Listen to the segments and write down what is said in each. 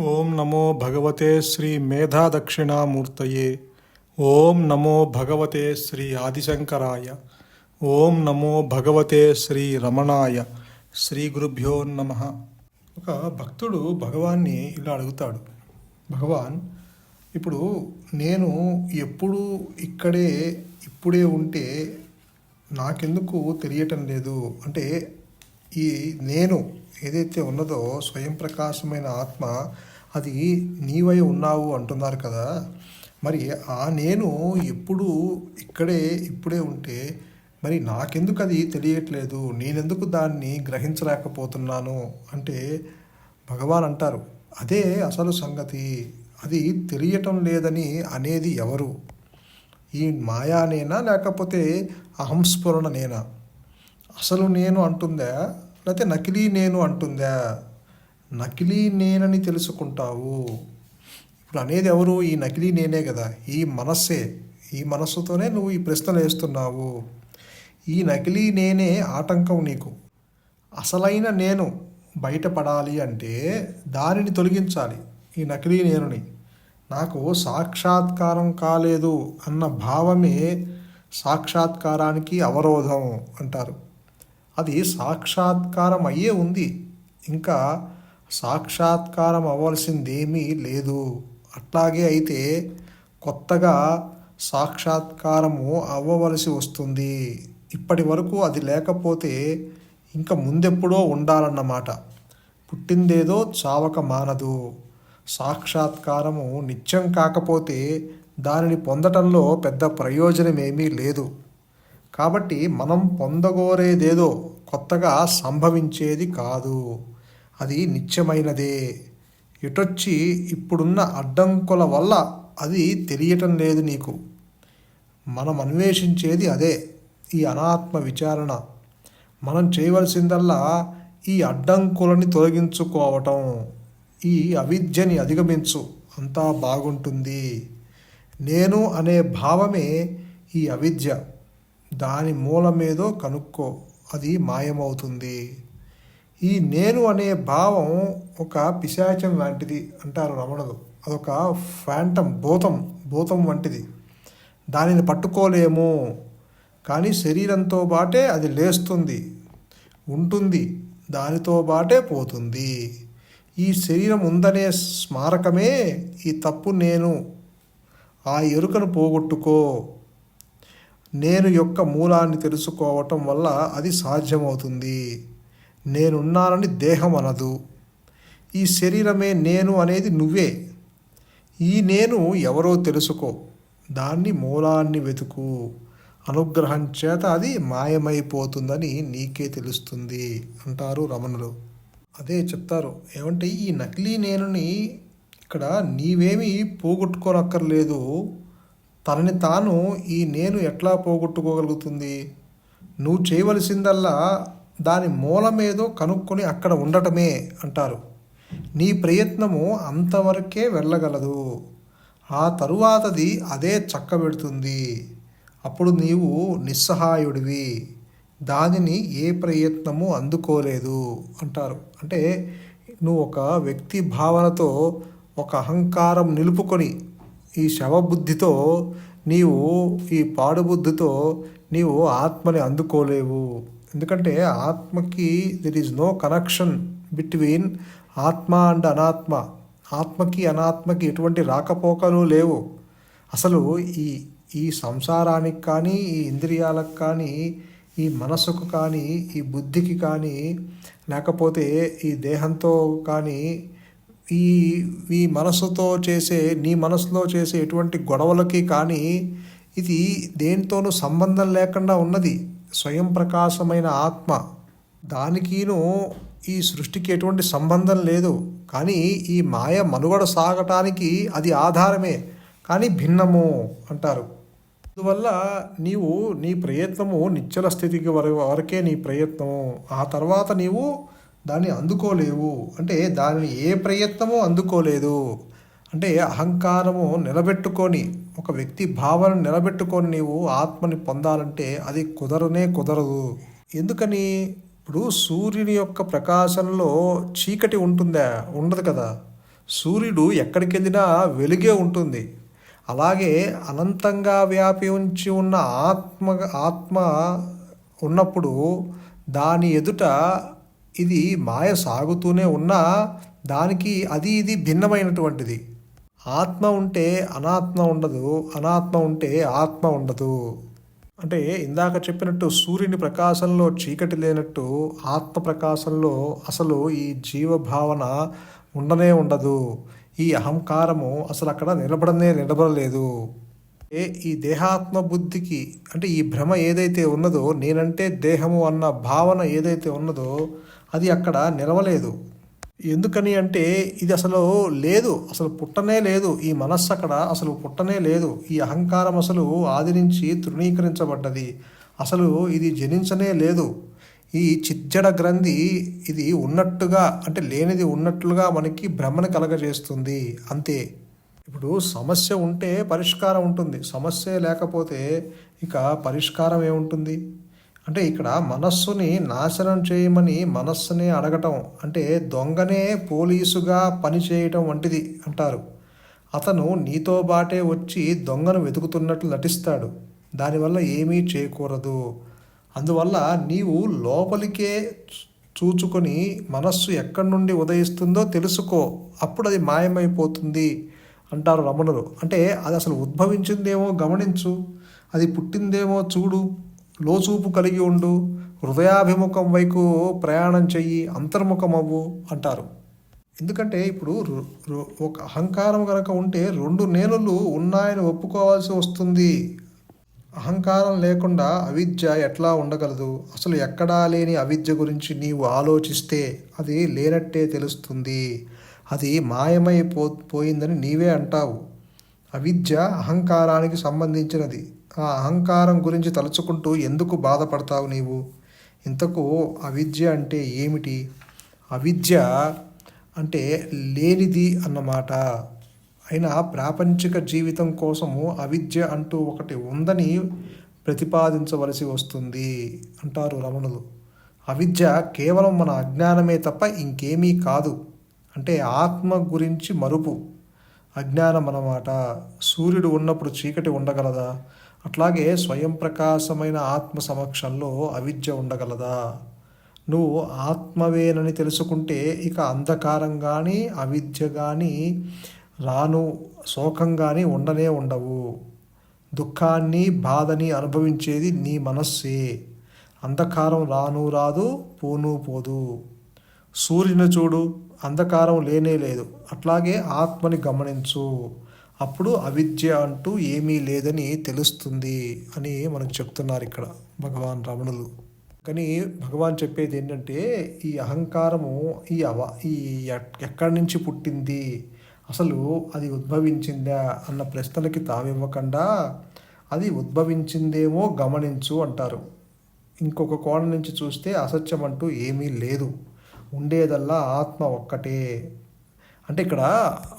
ఓం నమో భగవతే శ్రీ మేధా దక్షిణామూర్తయే ఓం నమో భగవతే శ్రీ ఆదిశంకరాయ. ఓం నమో భగవతే శ్రీ రమణాయ. శ్రీ గురుభ్యో నమ. ఒక భక్తుడు భగవాన్ని ఇలా అడుగుతాడు. భగవాన్ ఇప్పుడు నేను ఎప్పుడు ఇక్కడే ఇప్పుడే ఉంటే నాకెందుకు తెలియటం లేదు? అంటే ఈ నేను ఏదైతే ఉన్నదో స్వయం ప్రకాశమైన ఆత్మ అది నీవై ఉన్నావు అంటున్నారు కదా. మరి ఆ నేను ఎప్పుడు ఇక్కడే ఇప్పుడే ఉంటే మరి నాకెందుకు అది తెలియట్లేదు? నేనెందుకు దాన్ని గ్రహించలేకపోతున్నాను? అంటే భగవాన్ అంటారు అదే అసలు సంగతి. అది తెలియటం లేదని అనేది ఎవరు? ఈ మాయానేనా లేకపోతే అహంస్ఫురణనేనా? అసలు నేను అంటుందా? లేకపోతే నకిలీ నేను అంటుందా? నకిలీ నేనని తెలుసుకుంటావు. ఇప్పుడు అనేది ఎవరు? ఈ నకిలీ నేనే కదా. ఈ మనస్సే. ఈ మనస్సుతోనే నువ్వు ఈ ప్రశ్నలు వేస్తున్నావు. ఈ నకిలీ నేనే ఆటంకం నీకు. అసలైన నేను బయటపడాలి అంటే దానిని తొలగించాలి. ఈ నకిలీ నేనుని. నాకు సాక్షాత్కారం కాలేదు అన్న భావమే సాక్షాత్కారానికి అవరోధం అంటారు. అది సాక్షాత్కారం అయ్యే ఉంది. ఇంకా సాక్షాత్కారం అవ్వాల్సిందేమీ లేదు. అట్లాగే అయితే కొత్తగా సాక్షాత్కారము అవ్వవలసి వస్తుంది. ఇప్పటి వరకు అది లేకపోతే ఇంకా ముందెప్పుడో ఉండాలన్నమాట. పుట్టిందేదో చావక మానదు. సాక్షాత్కారము నిత్యం కాకపోతే దానిని పొందటంలో పెద్ద ప్రయోజనమేమీ లేదు. కాబట్టి మనం పొందగోరేదేదో కొత్తగా సంభవించేది కాదు. అది నిత్యమైనదే. ఇటొచ్చి ఇప్పుడున్న అడ్డంకుల వల్ల అది తెలియటం లేదు నీకు. మనం అన్వేషించేది అదే ఈ అనాత్మ విచారణ. మనం చేయవలసిందల్లా ఈ అడ్డంకులని తొలగించుకోవటం. ఈ అవిద్యని అధిగమించు అంతా బాగుంటుంది. నేను అనే భావమే ఈ అవిద్య. దాని మూలమేదో కనుక్కో అది మాయమవుతుంది. ఈ నేను అనే భావం ఒక పిశాచం లాంటిది అంటారు రమణులు. అదొక ఫ్యాంటమ్ భూతం భూతం వంటిది. దానిని పట్టుకోలేము. కానీ శరీరంతో బాటే అది లేస్తుంది ఉంటుంది దానితో బాటే పోతుంది. ఈ శరీరం ఉందనే స్మారకమే ఈ తప్పు నేను. ఆ ఎరుకను పోగొట్టుకో. నేను యొక్క మూలాన్ని తెలుసుకోవటం వల్ల అది సాధ్యమవుతుంది. నేనున్నానని దేహం అనదు. ఈ శరీరమే నేను అనేది నువ్వే. ఈ నేను ఎవరో తెలుసుకో. దాన్ని మూలాన్ని వెతుకు. అనుగ్రహం చేత అది మాయమైపోతుందని నీకే తెలుస్తుంది అంటారు రమణులు. అదే చెప్తారు. ఏమంటే ఈ నకిలీ నేనుని ఇక్కడ నీవేమీ పోగొట్టుకోనక్కర్లేదు. తనని తాను ఈ నేను ఎట్లా పోగొట్టుకోగలుగుతుంది? నువ్వు చేయవలసిందల్లా దాని మూలమేదో కనుక్కొని అక్కడ ఉండటమే అంటారు. నీ ప్రయత్నము అంతవరకే వెళ్ళగలదు. ఆ తరువాతది అదే చక్కబెడుతుంది. అప్పుడు నీవు నిస్సహాయుడివి. దానిని ఏ ప్రయత్నము అందుకోలేదు అంటారు. అంటే నువ్వు ఒక వ్యక్తి భావనతో ఒక అహంకారం నిలుపుకొని ఈ శవబుద్ధితో నీవు ఈ పాడుబుద్ధితో నీవు ఆత్మని అందుకోలేవు. ఎందుకంటే ఆత్మకి there is no connection between ఆత్మ అండ్ అనాత్మ. ఆత్మకి అనాత్మకి ఎటువంటి రాకపోకలు లేవు. అసలు ఈ ఈ సంసారానికి కానీ ఈ ఇంద్రియాలకు కానీ ఈ మనసుకు కానీ ఈ బుద్ధికి కానీ లేకపోతే ఈ దేహంతో కానీ ఈ ఈ మనసుతో చేసే నీ మనసులో చేసే ఎటువంటి గొడవలకి కానీ ఇది దేనితోనూ సంబంధం లేకుండా ఉన్నది. స్వయం ప్రకాశమైన ఆత్మ. దానికిను ఈ సృష్టికి ఎటువంటి సంబంధం లేదు. కానీ ఈ మాయ మనుగడ సాగటానికి అది ఆధారమే. కానీ భిన్నము అంటారు. అందువల్ల నీవు నీ ప్రయత్నము నిశ్చల స్థితికి వర వరకే నీ ప్రయత్నము. ఆ తర్వాత నీవు దాన్ని అందుకోలేవు. అంటే దానిని ఏ ప్రయత్నము అందుకోలేదు. అంటే అహంకారము నిలబెట్టుకొని ఒక వ్యక్తి భావన నిలబెట్టుకొని నీవు ఆత్మని పొందాలంటే అది కుదరనే కుదరదు. ఎందుకని? ఇప్పుడు సూర్యుని యొక్క ప్రకాశంలో చీకటి ఉంటుందా? ఉండదు కదా. సూర్యుడు ఎక్కడికి వెళ్ళినా వెలుగే ఉంటుంది. అలాగే అనంతంగా వ్యాపించి ఉన్న ఆత్మ ఆత్మ ఉన్నప్పుడు దాని ఎదుట ఇది మాయ సాగుతూనే ఉన్నా దానికి అది ఇది భిన్నమైనటువంటిది. ఆత్మ ఉంటే అనాత్మ ఉండదు అనాత్మ ఉంటే ఆత్మ ఉండదు. అంటే ఇందాక చెప్పినట్టు సూర్యుని ప్రకాశంలో చీకటి లేనట్టు ఆత్మ ప్రకాశంలో అసలు ఈ జీవభావన ఉండనే ఉండదు. ఈ అహంకారము అసలు అక్కడ నిలబడనే నిలబడలేదు. ఏ ఈ దేహాత్మ బుద్ధికి అంటే ఈ భ్రమ ఏదైతే ఉన్నదో నేనంటే దేహము అన్న భావన ఏదైతే ఉన్నదో అది అక్కడ నిలవలేదు. ఎందుకని అంటే ఇది అసలు లేదు అసలు పుట్టనే లేదు. ఈ మనస్సు అక్కడ అసలు పుట్టనే లేదు. ఈ అహంకారం అసలు ఆది నుంచి తృణీకరించబడ్డది. అసలు ఇది జనించనే లేదు. ఈ చిజ్జడ గ్రంథి ఇది ఉన్నట్టుగా అంటే లేనిది ఉన్నట్లుగా మనకి భ్రమను కలగజేస్తుంది. అంతే. ఇప్పుడు సమస్య ఉంటే పరిష్కారం ఉంటుంది. సమస్య లేకపోతే ఇక పరిష్కారం ఏముంటుంది? అంటే ఇక్కడ మనస్సుని నాశనం చేయమని మనస్సుని అడగటం అంటే దొంగనే పోలీసుగా పనిచేయటం వంటిది అంటారు. అతను నీతో బాటే వచ్చి దొంగను వెతుకుతున్నట్లు నటిస్తాడు. దానివల్ల ఏమీ చేయకూడదు అందువల్ల నీవు లోపలికే చూచుకొని మనస్సు ఎక్కడి నుండి ఉదయిస్తుందో తెలుసుకో. అప్పుడు అది మాయమైపోతుంది అంటారు రమణులు. అంటే అది అసలు ఉద్భవించిందేమో గమనించు. అది పుట్టిందేమో చూడు. లోచూపు కలిగి ఉండు హృదయాభిముఖం వైపు ప్రయాణం చెయ్యి అంతర్ముఖమవ్వు అంటారు. ఎందుకంటే ఇప్పుడు ఒక అహంకారం కనుక ఉంటే రెండు నేనులు ఉన్నాయని ఒప్పుకోవాల్సి వస్తుంది. అహంకారం లేకుండా అవిద్య ఎట్లా ఉండగలదు? అసలు ఎక్కడా లేని అవిద్య గురించి నీవు ఆలోచిస్తే అది లేనట్టే తెలుస్తుంది. అది మాయమైపో పోయిందని నీవే అంటావు. అవిద్య అహంకారానికి సంబంధించినది. ఆ అహంకారం గురించి తలుచుకుంటూ ఎందుకు బాధపడతావు నీవు? ఇంతకు అవిద్య అంటే ఏమిటి? అవిద్య అంటే లేనిది అన్నమాట. అయినా ప్రాపంచిక జీవితం కోసము అవిద్య అంటూ ఒకటి ఉందని ప్రతిపాదించవలసి వస్తుంది అంటారు రమణులు. అవిద్య కేవలం మన అజ్ఞానమే తప్ప ఇంకేమీ కాదు. అంటే ఆత్మ గురించి మరుపు. అజ్ఞానం అన్నమాట సూర్యుడు ఉన్నప్పుడు చీకటి ఉండగలదా? అట్లాగే స్వయం ప్రకాశమైన ఆత్మ సమక్షంలో అవిద్య ఉండగలదా? నువ్వు ఆత్మవేనని తెలుసుకుంటే ఇక అంధకారం కానీ అవిద్య కానీ రాను శోకం కానీ ఉండనే ఉండవు. దుఃఖాన్ని బాధని అనుభవించేది నీ మనస్సే. అంధకారం రాను రాదు పోను పోదు. సూర్యుని చూడు అంధకారం లేనే లేదు. అట్లాగే ఆత్మని గమనించు. అప్పుడు అవిద్య అంటూ ఏమీ లేదని తెలుస్తుంది అని మనకు చెప్తున్నారు ఇక్కడ భగవాన్ రమణులు. కానీ భగవాన్ చెప్పేది ఏంటంటే ఈ అహంకారము ఈ అవ ఈ ఎక్కడి నుంచి పుట్టింది? అసలు అది ఉద్భవించిందా? అన్న ప్రశ్నలకి తావివ్వకుండా అది ఉద్భవించిందేమో గమనించు అంటారు. ఇంకొక కోణం నుంచి చూస్తే అసత్యం అంటూ ఏమీ లేదు. ఉండేదల్లా ఆత్మ ఒక్కటే. అంటే ఇక్కడ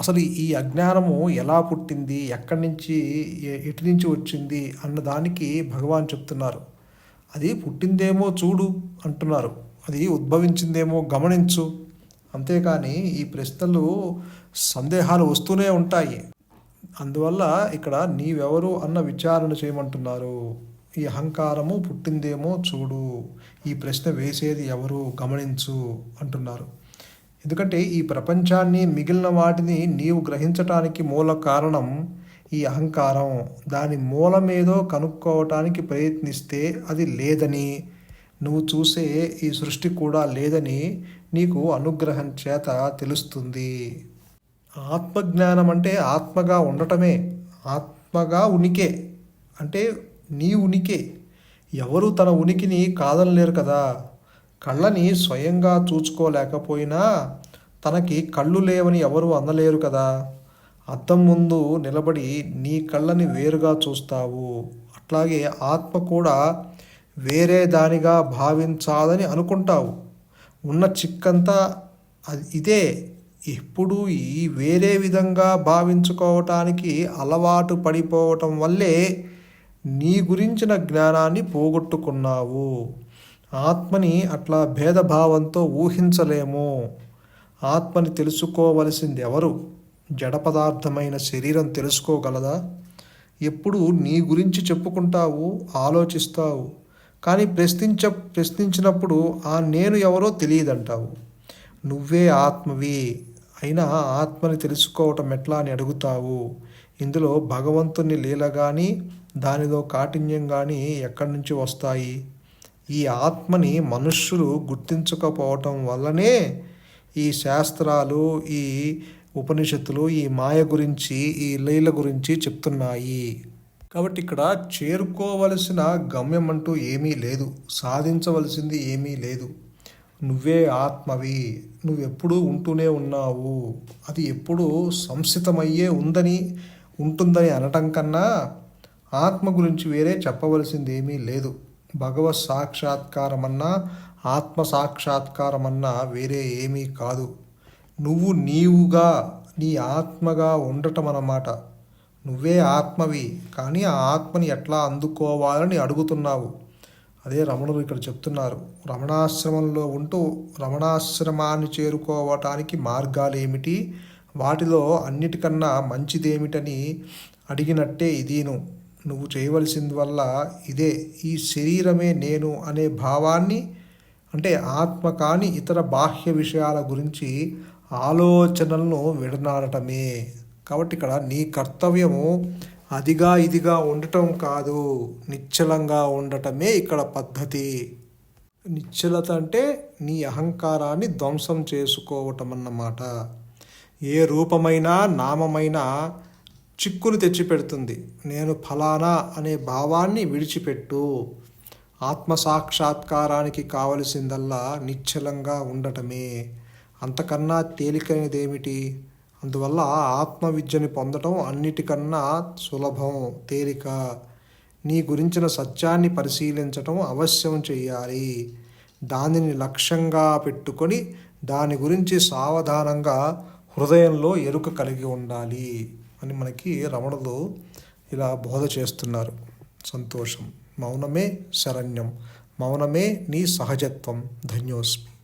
అసలు ఈ అజ్ఞానము ఎలా పుట్టింది ఎక్కడి నుంచి ఎటు నుంచి వచ్చింది అన్న దానికి భగవాన్ చెప్తున్నారు. అది పుట్టిందేమో చూడు అంటున్నారు. అది ఉద్భవించిందేమో గమనించు. అంతేకాని ఈ ప్రశ్నలు సందేహాలు వస్తూనే ఉంటాయి. అందువల్ల ఇక్కడ నీవెవరు అన్న విచారణ చేయమంటున్నారు. ఈ అహంకారము పుట్టిందేమో చూడు. ఈ ప్రశ్న వేసేది ఎవరు? గమనించు అంటున్నారు. ఎందుకంటే ఈ ప్రపంచాన్ని మిగిలిన వాటిని నీవు గ్రహించటానికి మూల కారణం ఈ అహంకారం. దాని మూలమేదో కనుక్కోవటానికి ప్రయత్నిస్తే అది లేదని. నువ్వు చూసే ఈ సృష్టి కూడా లేదని నీకు అనుగ్రహం చేత తెలుస్తుంది. ఆత్మజ్ఞానం అంటే ఆత్మగా ఉండటమే. ఆత్మగా ఉనికే. అంటే నీ ఉనికే. ఎవరు తన ఉనికిని కాదనలేరు కదా. కళ్ళని స్వయంగా చూచుకోలేకపోయినా తనకి కళ్ళు లేవని ఎవరు అనలేరు కదా. అద్దం ముందు నిలబడి నీ కళ్ళని వేరుగా చూస్తావు. అట్లాగే ఆత్మ కూడా వేరే దానిగా భావించాలని అనుకుంటావు. ఉన్న చిక్కంతా అది ఇదే. ఎప్పుడు ఈ వేరే విధంగా భావించుకోవటానికి అలవాటు పడిపోవటం వల్లే నీ గురించిన జ్ఞానాన్ని పోగొట్టుకున్నావు. ఆత్మని అట్లా భేదభావంతో ఊహించలేము. ఆత్మని తెలుసుకోవలసింది ఎవరు? జడ పదార్థమైన శరీరం తెలుసుకోగలదా? ఎప్పుడు నీ గురించి చెప్పుకుంటావు ఆలోచిస్తావు. కానీ ప్రశ్నించ ప్రశ్నించినప్పుడు ఆ నేను ఎవరో తెలియదంటావు. నువ్వే ఆత్మవి. అయినా ఆత్మని తెలుసుకోవటం ఎట్లా అని అడుగుతావు? ఇందులో భగవంతుని లీల కానీ దానిలో కాఠిన్యం కానీ ఎక్కడి నుంచి వస్తాయి? ఈ ఆత్మని మనుష్యులు గుర్తించకపోవటం వల్లనే ఈ శాస్త్రాలు ఈ ఉపనిషత్తులు ఈ మాయ గురించి ఈ లీల గురించి చెప్తున్నాయి. కాబట్టి ఇక్కడ చేరుకోవలసిన గమ్యం అంటూ ఏమీ లేదు. సాధించవలసింది ఏమీ లేదు. నువ్వే ఆత్మవి. నువ్వెప్పుడూ ఉంటూనే ఉన్నావు. అది ఎప్పుడూ సంసితమయ్యే ఉందని ఉంటుందని అనటం కన్నా ఆత్మ గురించి వేరే చెప్పవలసింది ఏమీ లేదు. భగవత్ సాక్షాత్కారమన్నా ఆత్మ సాక్షాత్కారమన్నా వేరే ఏమీ కాదు. నువ్వు నీవుగా నీ ఆత్మగా ఉండటం అన్నమాట నువ్వే ఆత్మవి కానీ ఆ ఆత్మని ఎట్లా అందుకోవాలని అడుగుతున్నావు? అదే రమణులు ఇక్కడ చెప్తున్నారు. రమణాశ్రమంలో ఉంటూ రమణాశ్రమాన్ని చేరుకోవటానికి మార్గాలు ఏమిటి వాటిలో అన్నిటికన్నా మంచిదేమిటని అడిగినట్టే ఇదీను. నువ్వు చేయవలసింది వల్ల ఇదే. ఈ శరీరమే నేను అనే భావాన్ని అంటే ఆత్మ కాని ఇతర బాహ్య విషయాల గురించి ఆలోచనలను విడనాడటమే. కాబట్టి ఇక్కడ నీ కర్తవ్యము అదిగా ఇదిగా ఉండటం కాదు. నిశ్చలంగా ఉండటమే ఇక్కడ పద్ధతి. నిశ్చలత అంటే నీ అహంకారాన్ని ధ్వంసం చేసుకోవటం అన్నమాట ఏ రూపమైనా నామమైనా చిక్కులు తెచ్చిపెడుతుంది. నేను ఫలానా అనే భావాన్ని విడిచిపెట్టు. ఆత్మ సాక్షాత్కారానికి కావలసిందల్లా నిశ్చలంగా ఉండటమే. అంతకన్నా తేలికైనదేమిటి? అందువల్ల ఆత్మ విద్యని పొందటం అన్నిటికన్నా సులభం తేలిక. నీ గురించిన సత్యాన్ని పరిశీలించటం అవశ్యం చేయాలి దానిని లక్ష్యంగా పెట్టుకొని దాని గురించి సావధానంగా హృదయంలో ఎరుక కలిగి ఉండాలి. అని మనకి రమణులు ఇలా బోధ చేస్తున్నారు. సంతోషం. మౌనమే శరణ్యం. మౌనమే నీ సహజత్వం. ధన్యోస్మి.